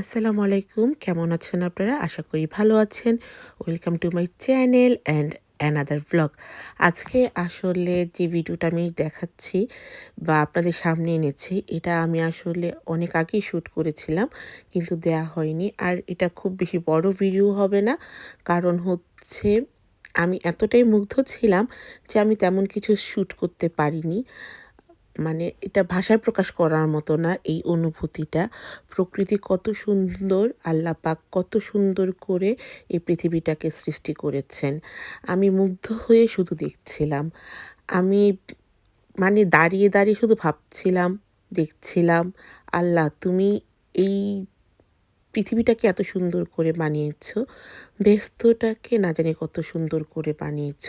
আসসালামু আলাইকুম। কেমন আছেন আপনারা? আশা করি ভালো আছেন। Welcome to my channel and another blog আজকে আসলে যে ভিডিওটা আমি দেখাচ্ছি বা আপনাদের সামনে এনেছি, এটা আমি আসলে অনেক আগেই শ্যুট করেছিলাম, কিন্তু দেয়া হয়নি। আর এটা খুব বেশি বড় ভিডিও হবে না, কারণ হচ্ছে আমি এতটাই মুগ্ধ ছিলাম যে আমি তেমন কিছু শ্যুট করতে পারিনি। মানে এটা ভাষায় প্রকাশ করার মতো না, এই অনুভূতিটা। প্রকৃতি কত সুন্দর, আল্লাহ পাক কত সুন্দর করে এই পৃথিবীটাকে সৃষ্টি করেছেন। আমি মুগ্ধ হয়ে শুধু দেখছিলাম। আমি মানে দাঁড়িয়ে দাঁড়িয়ে শুধু ভাবছিলাম, দেখছিলাম, আল্লাহ তুমি এই পৃথিবীটাকে এত সুন্দর করে বানিয়েছ ব্যস্তটাকে না জানি কত সুন্দর করে বানিয়েছ।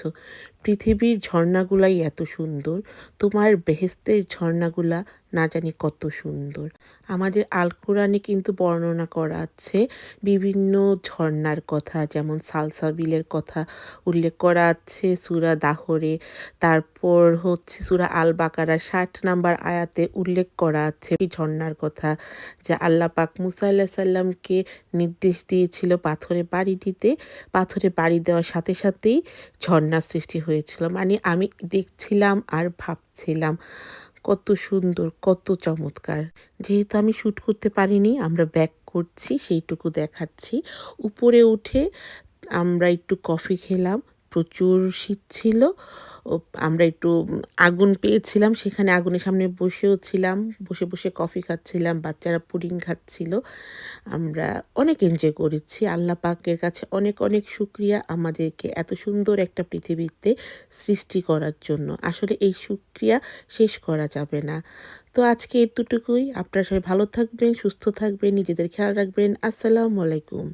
পৃথিবীর ঝর্ণাগুলাই এত সুন্দর, তোমার বেহেস্তের ঝর্ণাগুলা না জানি কত সুন্দর। আমাদের আল কোরআনে কিন্তু বর্ণনা করা আছে বিভিন্ন ঝর্ণার কথা, যেমন সালসাবিলের কথা উল্লেখ করা আছে সুরা দাহরে। তারপর হচ্ছে সুরা আল বাকারা ষাট নাম্বার আয়াতে উল্লেখ করা আছে এই ঝর্ণার কথা, যা আল্লাহ পাক মুসা আল্লাহ সাল্লামকে নির্দেশ দিয়েছিল পাথরে বাড়ি দিতে। পাথরে বাড়ি দেওয়ার সাথে সাথেই ঝর্ণার সৃষ্টি হয়েছিল। মানে আমি দেখছিলাম আর ভাবছিলাম কত সুন্দর, কত চমৎকার। যেহেতু আমি শ্যুট করতে পারিনি, আমরা ব্যাক করছি, সেইটুকু দেখাচ্ছি। উপরে উঠে আমরা একটু কফি খেলাম। প্রচুর শীত ছিল। আমরা একটু আগুন পেয়েছিলাম। সেখানে আগুনের সামনে বসেও ছিলাম। বসে বসে কফি খাচ্ছিলাম। বাচ্চারা পুডিং খাচ্ছিল। আমরা অনেক এনজয় করেছি। আল্লাহ পাকের কাছে অনেক অনেক শুক্রিয়া আমাদেরকে এত সুন্দর একটা পৃথিবীতে সৃষ্টি করার জন্য। আসলে এই শুক্রিয়া শেষ করা যাবে না। তো আজকে এতটুকুই। আপনারা সবাই ভালো থাকবেন, সুস্থ থাকবেন, নিজেদের খেয়াল রাখবেন। আসসালামু আলাইকুম।